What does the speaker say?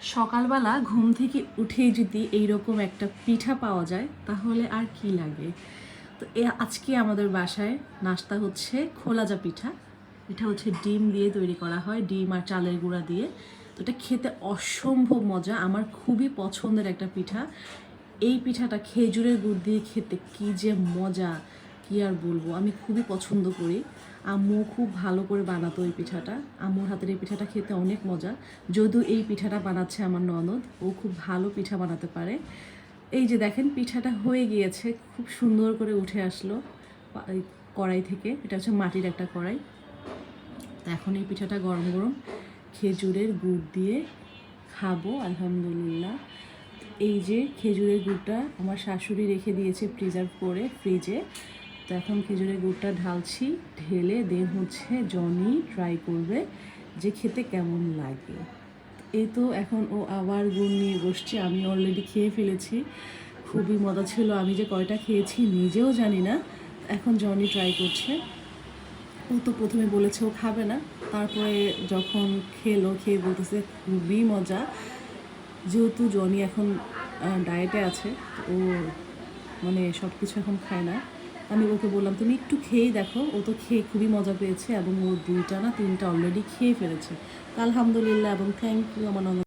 সকালবেলা ঘুম থেকে উঠেই যদি এইরকম একটা পিঠা পাওয়া যায়, তাহলে আর কি লাগে? তো এ আজকে আমাদের বাসায় নাস্তা হচ্ছে খোলাজা পিঠা। এটা হচ্ছে ডিম দিয়ে তৈরি করা হয়, ডিম আর চালের গুঁড়া দিয়ে। তো এটা খেতে অসম্ভব মজা, আমার খুবই পছন্দের একটা পিঠা। এই পিঠাটা খেজুরের গুড় দিয়ে খেতে কি যে মজা! কি আর বলব? আমি খুবই পছন্দ করি। আম্মু খুব ভালো করে বানাতো এই পিঠাটা। আম্মুর হাতের এই পিঠাটা খেতে অনেক মজা। যদিও এই পিঠাটা বানাচ্ছে আমার ননদ। ও খুব ভালো পিঠা বানাতে পারে। এই যে দেখেন, পিঠাটা হয়ে গিয়েছে। খুব সুন্দর করে উঠে আসলো কড়াই থেকে। এটা হচ্ছে মাটির একটা কড়াই। এখন এই পিঠাটা গরম গরম খেজুরের গুড় দিয়ে খাব, আলহামদুলিল্লাহ। এই যে খেজুরের গুড়টা আমার শাশুড়ি রেখে দিয়েছে প্রিজার্ভ করে, ফ্রিজে। তো এখন খেজুরের গুড়টা ঢালছি, ঢেলে দেন হচ্ছে জনি ট্রাই করবে যে খেতে কেমন লাগে। এই তো এখন ও আবার গুড় নিয়ে বসছে, আমি অলরেডি খেয়ে ফেলেছি, খুবই মজা ছিল। আমি যে কয়টা খেয়েছি নিজেও জানি না, এখন জনি ট্রাই করছে। ও তো প্রথমে বলেছে ও খাবে না, তারপরে যখন খেলো, খেয়ে বলতেছে খুবই মজা। যেহেতু জনি এখন ডায়েটে আছে ও মানে সব কিছু এখন খায় না। আমি ওকে বললাম, তুমি একটু খেয়েই দেখো। ও তো খেয়ে খুবই মজা পেয়েছে এবং ও দুইটা না তিনটা অলরেডি খেয়ে ফেলেছে। আলহামদুলিল্লাহ এবং থ্যাংক ইউ আমার